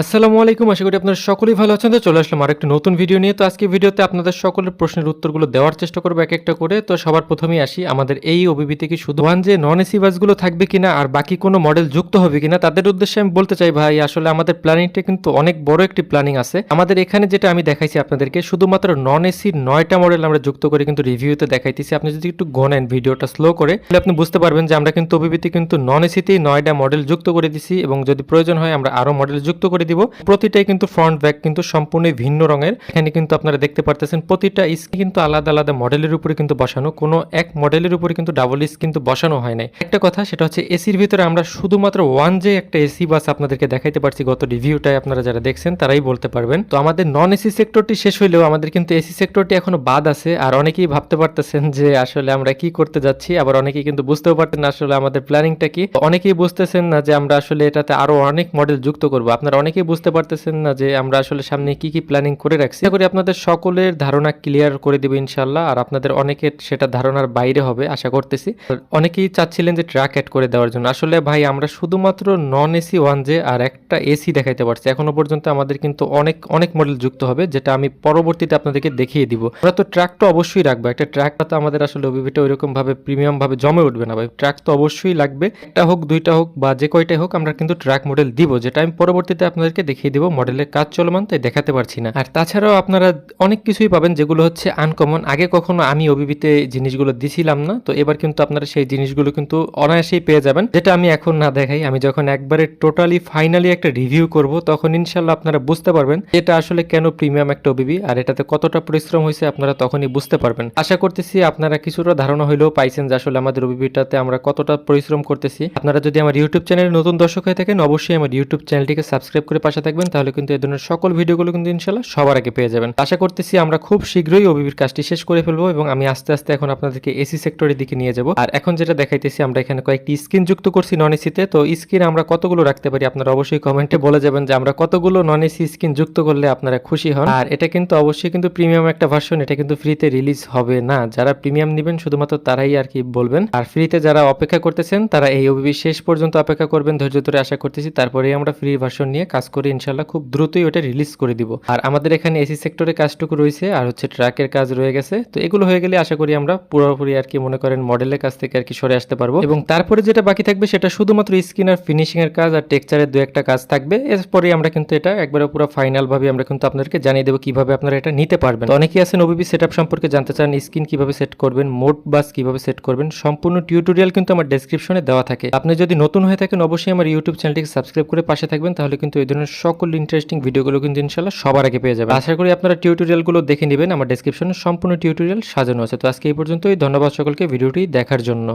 আসসালামু আলাইকুম, আশা করি আপনারা সকলেই ভালো আছেন। তো চলে আসলাম আর একটা নতুন ভিডিও নিয়ে। তো আজকে ভিডিওতে আপনাদের সকলের প্রশ্নের উত্তরগুলো দেওয়ার চেষ্টা করব এক একটা করে। তো সবার প্রথমেই আসি, আমাদের এই ওবিবিতে কি শুধু ওয়ান যে নন এসি বাসগুলো থাকবে কিনা আর বাকি কোনো মডেল যুক্ত হবে কিনা, তাদের উদ্দেশ্যে আমি বলতে চাই ভাই, আসলে আমাদের প্ল্যানিংটা কিন্তু অনেক বড় একটি প্ল্যানিং আছে। আমাদের এখানে যেটা আমি দেখাইছি আপনাদেরকে, শুধুমাত্র নন এসি নয়টা মডেল আমরা যুক্ত করে কিন্তু রিভিউতে দেখাইতেছি। আপনি যদি একটু গোনেন ভিডিওটা স্লো করে, তাহলে আপনি বুঝতে পারবেন যে আমরা কিন্তু ওবিবিতে কিন্তু নন এসিতেই নয়টা মডেল যুক্ত করে দিছি এবং যদি প্রয়োজন হয় আমরা আরও মডেল যুক্ত করে দিব। প্রতিটাই কিন্তু ফ্রন্ট ব্যাক কিন্তু সম্পূর্ণ ভিন্ন রঙের। এখানে কিন্তু আপনারা দেখতে পারতেছেন প্রতিটা স্ক্রিন কিন্তু আলাদা আলাদা মডেলের উপরে কিন্তু বসানো। কোনো এক মডেলের উপরে কিন্তু ডাবল ইস কিন্তু বসানো হয় নাই। একটা কথা, সেটা হচ্ছে এসির ভিতরে আমরা শুধুমাত্র ওয়ান যে একটা এসি বাস আপনাদেরকে দেখাইতে পারছি গত রিভিউটাই আপনারা যারা দেখছেন, তারাই বলতে পারবেন। তো আমাদের নন এসি সেক্টরটি শেষ হইলেও আমাদের কিন্তু এসি সেক্টরটি এখনও বাদ আছে। আর অনেকেই ভাবতে পারতেছেন যে আসলে আমরা কি করতে যাচ্ছি। আবার অনেকেই কিন্তু বুঝতেও পারতেন আসলে আমাদের প্ল্যানিংটা কি। অনেকেই বুঝতেছেন না যে আমরা আসলে এটাতে আরও অনেক মডেল যুক্ত করব। আপনারা অনেকেই বুঝতে পারতেছেন না যে আমরা আসলে সামনে কি কি প্ল্যানিং করে রাখছি। আশা করি আপনাদের সকলের ধারণা ক্লিয়ার করে দেবে ইনশাল্লাহ আর আপনাদের অনেকের সেটা ধারণার বাইরে হবে, আশা করতেছি। অনেকেই চাচ্ছিলেন যে ট্রাক অ্যাড করে দেওয়ার জন্য। আসলে ভাই, আমরা শুধুমাত্র নন এসি ওয়ান জে আর একটা এসি দেখাইতে পারছি, এখনও পর্যন্ত আমাদের কিন্তু অনেক অনেক মডেল যুক্ত হবে, যেটা আমি পরবর্তীতে আপনাদেরকে দেখিয়ে দিব। আমরা তো ট্র্যাক তো অবশ্যই রাখব, একটা ট্র্যাক তো আমাদের আসলে ওবিবিটা ওইরকম ভাবে প্রিমিয়াম ভাবে জমে উঠবে না ভাই। ট্র্যাক তো অবশ্যই লাগবে, একটা হোক, দুইটা হোক বা যে কয়টাই হোক, আমরা কিন্তু ট্র্যাক মডেল দিব, যেটা আমি পরবর্তীতে আপনাদেরকে দেখিয়ে দিব মডেলের কাজ চলমান, তাই দেখাতে পারছি না। আর তাছাড়াও আপনারা অনেক কিছুই পাবেন, যেগুলো হচ্ছে আনকমন আগে কখনো আমি ওবিবিতে জিনিসগুলো দিছিলাম না, তো এবার কিন্তু আপনারা সেই জিনিসগুলো কিন্তু অনায়াসেই পেয়ে যাবেন। যেটা আমি এখন না দেখাই, আমি যখন একবারে টোটালি ফাইনালি একটা রিভিউ করব, তখন ইনশাল্লাহ আপনারা বুঝতে পারবেন এটা আসলে কেন প্রিমিয়াম একটা ওবিবি আর এটাতে কতটা পরিশ্রম হয়েছে আপনারা তখনই বুঝতে পারবেন। আশা করতেছি আপনারা কিছুটা ধারণা হইলেও পাইছেন যে আসলে আমাদের ওবিবিটাতে আমরা কতটা পরিশ্রম করতেছি। আপনারা যদি আমার ইউটিউব চ্যানেলে নতুন দর্শক হয়ে থাকেন, অবশ্যই আমার ইউটিউব চ্যানেলটিকে সাবস্ক্রাইব করে পাশে থাকবেন, তাহলে কিন্তু এই ধরনের সকল ভিডিওগুলো কিন্তু ইনশাল্লাহ সবার আগে পেয়ে যাবেন। আশা করতেছি আমরা খুব শীঘ্রই ওবিবির কাজটি শেষ করে ফেলব এবং আমি আস্তে আস্তে এখন আপনাদেরকে এসি সেক্টরের দিকে নিয়ে যাব। আর এখন যেটা দেখাইতেছি, আমরা এখানে কয়েকটি স্ক্রিন যুক্ত করছি নন এসিতে তো। স্ক্রিন আমরা কতগুলো রাখতে পারি আপনারা অবশ্যই কমেন্টে বলে যাবেন যে আমরা কতগুলো নন এসি স্ক্রিন যুক্ত করলে আপনারা খুশি হন। আর এটা কিন্তু অবশ্যই কিন্তু প্রিমিয়াম একটা ভার্সন এটা কিন্তু ফ্রিতে রিলিজ হবে না। যারা প্রিমিয়াম নেবেন, শুধুমাত্র তারাই আর কি বলবেন। আর ফ্রিতে যারা অপেক্ষা করতেছেন, তারা এই ওবিবি শেষ পর্যন্ত অপেক্ষা করবেন। ধৈর্য ধরে আশা করতেছি তারপরেই আমরা ফ্রি ভার্সন নিয়ে কাজ করে ইনশাল্লাহ খুব দ্রুতই ওটা রিলিজ করে দিব। আর আমাদের এখানে এসি সেক্টরে কাজটুকু রয়েছে আর হচ্ছে ট্রাকের কাজ রয়ে গেছে। তো এগুলো হয়ে গেলে আশা করি আমরা পুরোপুরি আর কি মনে করেন মডেলের কাছ থেকে আর কি সরে আসতে পারব। এবং তারপরে যেটা বাকি থাকবে সেটা শুধুমাত্র স্কিন আর ফিনিশিং এর কাজ আর টেক্সচারের দু একটা কাজ থাকবে। এরপরে আমরা কিন্তু এটা একবারে পুরো ফাইনাল ভাবে আমরা কিন্তু আপনাদেরকে জানিয়ে দেবো কীভাবে আপনারা এটা নিতে পারবেন। অনেকেই আছেন ওবিবি সেটআপ সম্পর্কে জানতে চান স্কিন কীভাবে সেট করবেন মোড বাস কীভাবে সেট করবেন, সম্পূর্ণ টিউটোরিয়াল কিন্তু আমার ডেসক্রিপশনে দেওয়া থাকে। আপনি যদি নতুন হয়ে থাকেন, অবশ্যই আমার ইউটিউব চ্যানেলটিকে সাবস্ক্রাইব করে পাশে থাকবেন, তাহলে কিন্তু এই ধরনের সকল ইন্টারেস্টিং ভিডিওগুলো কিন্তু ইনশাল্লাহ সবার আগে পেয়ে যাবে আশা করি আপনারা টিউটোরিয়ালগুলো দেখে নেবেন। আমার ডিসক্রিপশনে সম্পূর্ণ টিউটোরিয়াল সাজানো আছে। তো আজকে এই পর্যন্তই। ধন্যবাদ সকলকে ভিডিওটি দেখার জন্য।